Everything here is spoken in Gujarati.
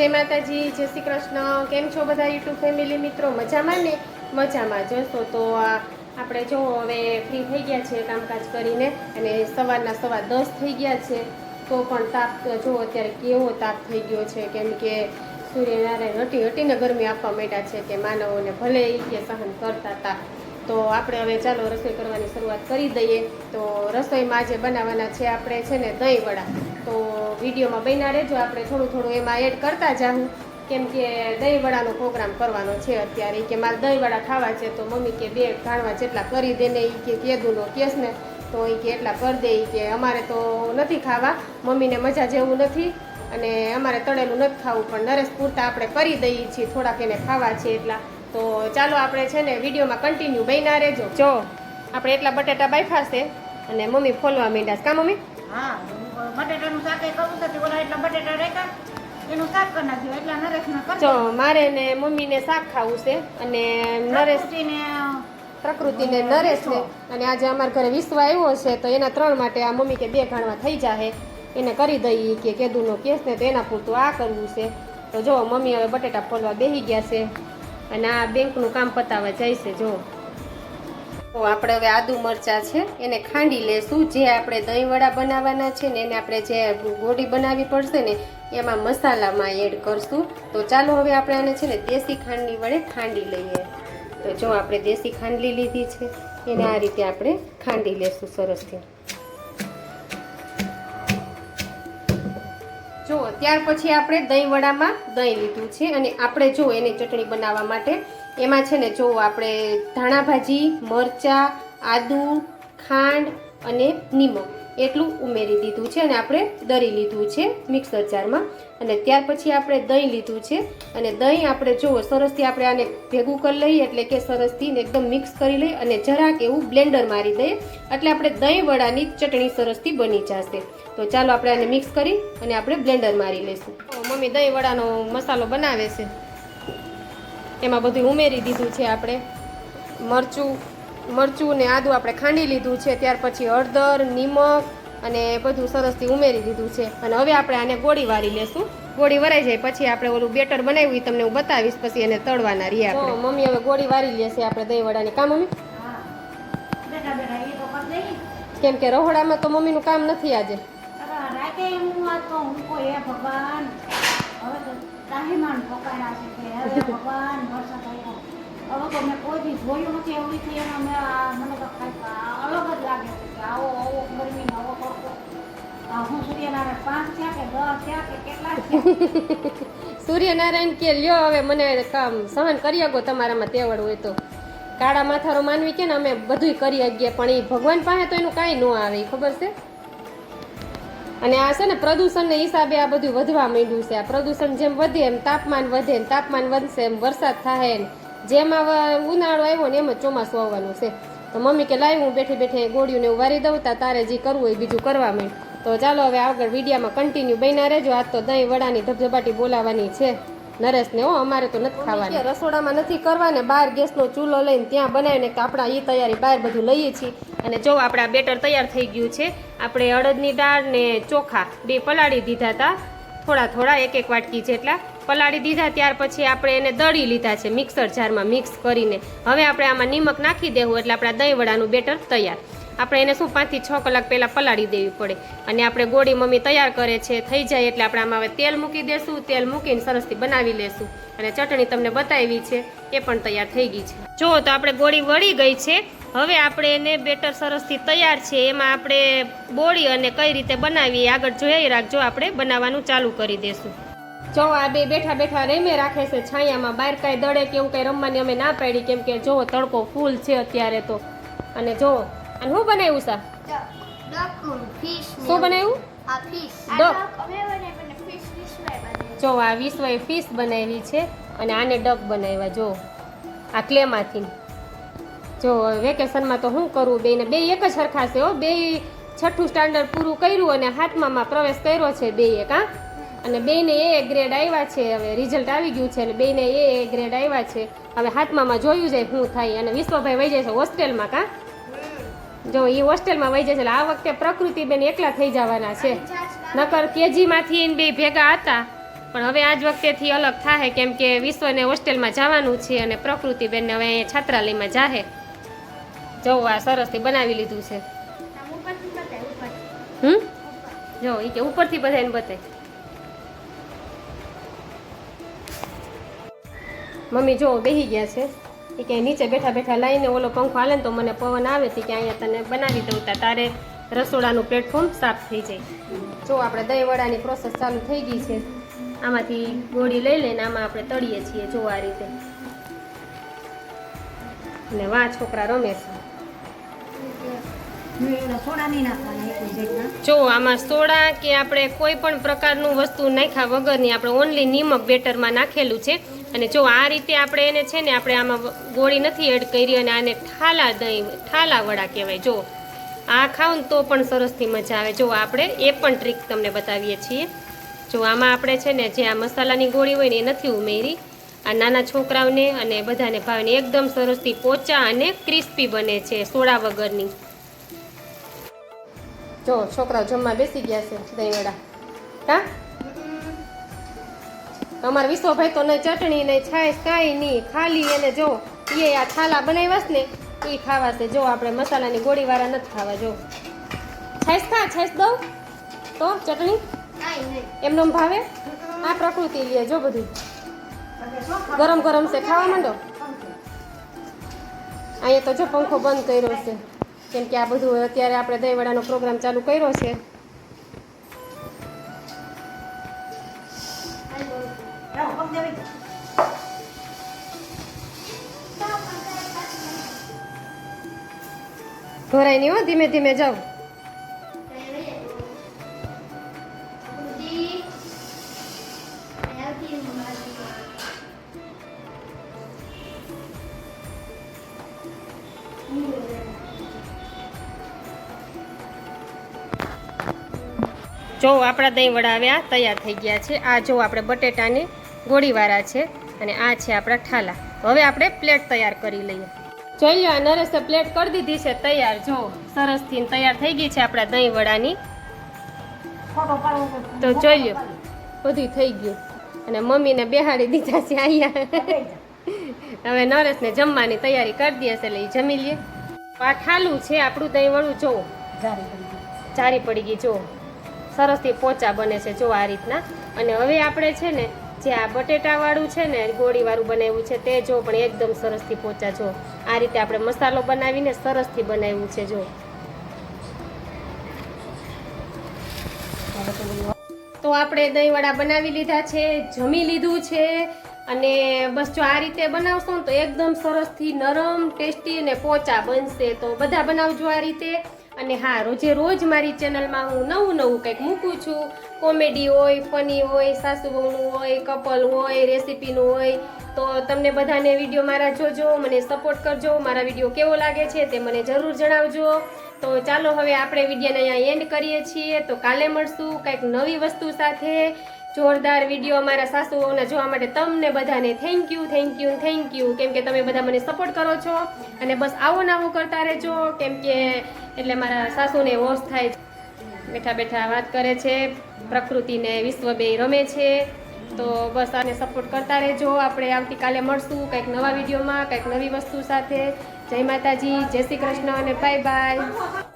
જય માતાજી, જય શ્રી કૃષ્ણ. કેમ છો બધા યુટ્યુબ ફેમિલી મિત્રો? મજામાં ને? મજામાં જશો તો આપણે જો હવે ફ્રી થઈ ગયા છે કામકાજ કરીને અને સવારના સવા દસ થઈ ગયા છે, તો પણ તાપ જો અત્યારે કેવો તાપ થઈ ગયો છે, કેમ કે સૂર્યનારાયણ હટી હટીને ગરમી આપવા માંડ્યા છે કે માનવોને ભલે કે સહન કરતા હતા. તો આપણે હવે ચાલો રસોઈ કરવાની શરૂઆત કરી દઈએ. તો રસોઈમાં આજે બનાવવાના છે આપણે છે ને દહીં વડા. તો વિડીયોમાં બન્યા રહેજો. આપણે થોડું થોડું એમાં એડ કરતા જાઉં કેમ કે દહીંવડાનો પ્રોગ્રામ કરવાનો છે અત્યારે. કે મારે દહીંવડા ખાવા છે તો મમ્મી કે બે ઘાણવા જેટલા કરી દે ને એ કે કેદુનો કેસ ને તો એ કે એટલા કરી દે. કે અમારે તો નથી ખાવા. મમ્મીને મજા જેવું નથી અને અમારે તળેલું નથી ખાવું. પણ નરેશ પૂરતા આપણે કરી દઈએ છીએ. થોડાક એને ખાવા છે એટલા. તો ચાલો આપણે છે ને વિડીયોમાં કન્ટિન્યુ બન્યા રહેજો. જો. આપણે એટલા બટેટા બાફાશે અને મમ્મી ફોલવા માંડ્યા કા મમ્મી? હા બટેટાનું શાક એ કરવું તો ઓલા એટલા બટેટા રેખા એનું શાક કરી નાખ્યું. એટલા નરેશને કરજો. મારે ને મમ્મીને શાક ખાવું છે અને નરેશ પ્રકૃતિને પ્રકૃતિને નરેશને અને આજે અમારા ઘરે વિશ્વ આવ્યો છે તો એના ત્રણ માટે આ મમ્મી કે બે ઘાણવા થઈ જાહે. એને કરી દઈએ કે કેદુનો કેસ ને તો એના પૂરતું આ કરવું છે. તો જો મમ્મી હવે બટેટા ફોલવા બેસી ગયા છે. અને આ બેંકનું કામ પતાવવા જાય છે જો. તો આપણે હવે આદુ મરચાં છે, એને ખાંડી લેશું. જે આપણે દહીં વડા બનાવવાના છે ને એને આપણે જે ગોળી બનાવવી પડશે ને, એમાં મસાલામાં એડ કરશું. તો ચાલો હવે આપણે આને છે ને દેશી ખાંડની વડે ખાંડી લઈએ. તો જો આપણે દેશી ખાંડલી લીધી છે, એને આ રીતે આપણે ખાંડી લેશું સરસથી જો, ત્યાર પછી આપણે દહીં વડામાં દહીં લીધું છે અને આપણે જો એની ચટણી બનાવવા માટે એમાં છે ને જો આપણે ધાણા ભાજી, મરચાં, આદુ, ખાંડ અને નિમક એટલું ઉમેરી દીધું છે અને આપણે દરી લીધું છે મિક્સર જારમાં. અને ત્યાર પછી આપણે દહીં લીધું છે. અને દહીં આપણે જો સરસથી આપણે આને ભેગું કરી લઈએ એટલે કે સરસથી એકદમ મિક્સ કરી લઈએ અને જરાક એવું બ્લેન્ડર મારી દઈએ એટલે આપણે દહીં વડાની ચટણી સરસથી બની જશે. તો ચાલો આપણે આને મિક્સ કરી અને આપણે બ્લેન્ડર મારી લઈશું. મમ્મી દહીં વડાનો મસાલો બનાવે છે. એમાં બધું ઉમેરી દીધું છે આપણે. મરચું મરચું ને આદું આપણે ખાંડી લીધું છે ત્યાર પછી હળદર નિમક અને બધું સરસથી ઉમેરી દીધું છે. અને હવે આપણે આને ગોળી વારી લેશું. ગોળી વરાઈ જાય પછી આપણે ઓલું બેટર બનાવ્યું તમને હું બતાવીશ પછી એને તળવાના રહીએ આપણે. મમ્મી હવે ગોળી વારી લેશે આપણે દહીં વડાની. કામ મમ્મી? હા બેટા બેટા એ તો કરી દઈ કેમ કે રહોડામાં તો મમ્મીનું કામ નથી આજે. રાતે હું આ તો હું કોઈ હે ભગવાન. હવે તો ત્રાહીમાન પકાયા છે કે હવે ભગવાન વરસાદ આવ્યો મેં કોઈ બી જોયું નથી એવડી થઈ એમાં મેં મને તો અલગ જ લાગે છે કે આવો આવો ગરમીનો આવો તડકો સૂર્યનારાયણ કે લ્યો હવે મને કામ સહન કરી શકો તમારામાં તેવડ હોય તો. કાળા માથારો માનવી કે ને અમે બધુંય કરી શકીએ પણ એ ભગવાન પાસે તો એનું કાંઈ ન આવે ખબર છે? અને આ છે ને પ્રદૂષણને હિસાબે આ બધું વધવા માંડ્યું છે. આ પ્રદૂષણ જેમ વધે એમ તાપમાન વધે તાપમાન વધશે એમ વરસાદ થાય જેમ આ ઉનાળો આવ્યો ને એમ જ ચોમાસું આવવાનું છે. તો મમ્મી કે લાવી હું બેઠી બેઠી ગોળીઓને એવું વારી દઉં તા તારે જે કરવું હોય બીજું કરવા માંડ. તો ચાલો હવે આગળ વિડીયામાં કન્ટિન્યુ બન્યા રહેજો. આજ તો દહીં વડાની ધબધબાટી બોલાવાની છે. નરેશને હો અમારે તો નથી ખાવાની. રસોડામાં નથી કરવાને બહાર ગેસનો ચૂલો લઈને ત્યાં બનાવીને કે આપણા એ તૈયારી બહાર બધું લઈએ છીએ. અને જો આપણા બેટર તૈયાર થઈ ગયું છે આપણે અડદની દાળ ને ચોખા બે પલાળી દીધા હતા થોડા થોડા એક એક વાટકી જેટલા. પલાળી દીધા, ત્યાર પછી આપણે એને દળી લીધા છે, મિક્સર જારમાં મિક્સ કરીને. હવે આપણે આમાં નિમક નાખી દેવું એટલે આપણા દહીં વડાનું બેટર તૈયાર. આપણે એને શું, પાંચથી છ કલાક પહેલાં પલાળી દેવી પડે. અને આપણે ગોળી મમ્મી તૈયાર કરે છે, થઈ જાય એટલે આપણે આમાં હવે તેલ મૂકી દેશું, તેલ મૂકીને સરસથી બનાવી લેશું. અને ચટણી તમને બતાવી છે, એ પણ તૈયાર થઈ ગઈ છે. જો તો આપણે ગોળી વળી ગઈ છે, હવે આપણે એને બેટર સરસથી તૈયાર છે, એમાં આપણે બોળી અને કઈ રીતે બનાવીએ આગળ જોઈ રાખજો, આપણે બનાવવાનું ચાલુ કરી દેશું. જો આ બે બેઠા બેઠા રેમે રાખે છે છાયામાં બહાર કાંઈ દડે કે એવું કંઈ રમવાની અમે ના પાડી, કેમ કે જો તડકો ફૂલ છે અત્યારે તો. અને જો, અને શું બનાવ્યું સા? શું બનાવ્યું? જો આ વિશ્વએ ફિશ બનાવી છે અને આને ડક બનાવ્યા, જો. આ ક્લેમાંથી. જો, વેકેશનમાં તો શું કરવું બેને બે એક જ સરખા છે હો. બે છઠ્ઠું સ્ટાન્ડર્ડ પૂરું કર્યું અને હાથમાં પ્રવેશ કર્યો છે બે એક, હા. અને બેને એ ગ્રેડ આવ્યા છે હવે રિઝલ્ટ આવી ગયું છે અને બેને એ ગ્રેડ આવ્યા છે. હવે હાથમાં જોયું જાય શું થાય અને વિશ્વભાઈ વહી જાય છે હોસ્ટેલમાં કા? જો એ હોસ્ટેલમાં વહી જાય છે એટલે આ વખતે પ્રકૃતિ બેન એકલા થઈ જવાના છે. નકર કેજીમાંથી એને બે ભેગા હતા. પણ હવે આજ વખતેથી અલગ થાય કેમ કે વિશ્વને હોસ્ટેલમાં જવાનું છે અને પ્રકૃતિબેનને હવે અહીંયા છાત્રાલયમાં જાહે. જવું આ સરસથી બનાવી લીધું છે. હમ? જો એ કે ઉપરથી બધાને બતાય. મમ્મી જો બેસી ગયા છે, એ કે નીચે બેઠા બેઠા લાઈને ઓલો પંખો હાલે ને તો મને પવન આવે છે કે અહીંયા તને બનાવી દઉં તા. તારે રસોડાનું પ્લેટફોર્મ સાફ થઈ જાય. જો આપણે દહીં વડાની પ્રોસેસ ચાલુ થઈ ગઈ છે. આમાંથી ગોળી લઈ લઈને આમાં આપણે તળીએ છીએ, જો આ રીતે. અને વાહ, છોકરા રમે છે. જો આમાં સોડા કે આપણે કોઈ પણ પ્રકારનું વસ્તુ નાખ્યા વગરની આપણે ઓનલી નિમક બેટરમાં નાખેલું છે. અને જો આ રીતે આપણે એને છે ને આપણે આમાં ગોળી નથી એડ કરી અને આને ઠાલા દહીં, ઠાલા વડા કહેવાય. જો આ ખાવ ને તો પણ સરસથી મજા આવે. જો આપણે એ પણ ટ્રીક તમને બતાવીએ છીએ. જો આમાં આપણે છે ને જે આ મસાલાની ગોળી હોય ને એ નથી ઉમેરી. આ નાના છોકરાઓને અને બધાને ભાવે એકદમ સરસથી પોચા અને ક્રિસ્પી બને છે સોડા વગરની. જો છોકરાઓ જમવા બેસી ગયા છે દહીં વડા હા? અમારા વિશ્વભાઈ તો નહીં ચટણી નહીં છાશ કાંઈ નહીં. ખાલી એને જો એ આ થાલા બનાવ્યા છે ને એ ખાવાશે જો આપણે મસાલાની ગોળીવાળા નથી ખાવા જો. છાશ ખા છાશ દઉં. તો ચટણી? એમનો ભાવે? આ પ્રકૃતિ લે જો બધું? ગરમ ગરમ છે. ખાવા માંડો? અહીંયા તો જો પંખો બંધ કર્યો છે. કેમ કે આ બધું અત્યારે આપણે દહીંવડાનો પ્રોગ્રામ ચાલુ કર્યો છે. પગ દેવી દો. ભરાય નહીં હો, ધીમે ધીમે જાઉં જો આપણા દહીં વડા આવ્યા, તૈયાર થઈ ગયા છે આ જો આપણે બટેટાની ગોળીવાળા છે અને આ છે આપણા ઠાલા. હવે આપણે પ્લેટ તૈયાર કરી લઈએ. જોઈ લો નરેશે પ્લેટ કરી દીધી છે, તૈયાર. જો સરસથી તૈયાર થઈ ગઈ છે આપણા દહીં વડાની. તો જોઈ લ્યો બધું થઈ ગયું. અને મમ્મીને બેહાડી દીધા છે અહીંયા. હવે નરેશને જમવાની તૈયારી કરી દે છે, એટલે જમી લઈએ આ ઠાલું છે આપણું દહીં વડું, જો. જારી પડી ગઈ, જો. સરસથી પોચા બને છે, જો આ રીતના. અને હવે આપણે છે ને જે આ બટેટાવાળું છે ને, ગોળીવાળું બનાવ્યું છે, તે જો પણ એકદમ સરસથી પોચા જો. આ રીતે આપણે મસાલો બનાવીને સરસથી બનાવ્યું છે જો. તો આપણે દહીંવડા બનાવી લીધા છે, જમી લીધું છે, અને બસ જો આ રીતે બનાવશો ને તો એકદમ સરસથી નરમ, ટેસ્ટી અને પોચા બનશે. તો બધા બનાવજો આ રીતે. અને હા, રોજે રોજ મારી ચેનલમાં હું નવું નવું કંઈક મૂકું છું. કોમેડી હોય, ફની હોય સાસુ બહુનું હોય, કપલ હોય, રેસીપીનું હોય, તો તમને બધાને વીડિયો મારા જોજો, મને સપોર્ટ કરજો. મારા વીડિયો કેવો લાગે છે તે મને જરૂર જણાવજો. તો ચાલો હવે આપણે વિડીયોને અહીંયા એન્ડ કરીએ છીએ. તો કાલે મળશું કંઈક નવી વસ્તુ સાથે. જોરદાર વીડિયો અમારા સાસુઓના જોવા માટે તમને બધાને thank you thank you thank you કેમ કે તમે બધા મને સપોર્ટ કરો છો અને બસ આવો ને આવું કરતા રહેજો. કેમ કે એટલે મારા સાસુને વોશ થાય બેઠા બેઠા વાત કરે છે, પ્રકૃતિને વિશ્વ બે રમે છે. તો બસ આને સપોર્ટ કરતા રહેજો. આપણે આવતીકાલે મળશું કંઈક નવા વિડીયોમાં, કંઈક નવી વસ્તુ સાથે. જય માતાજી, જય શ્રી કૃષ્ણ અને બાય બાય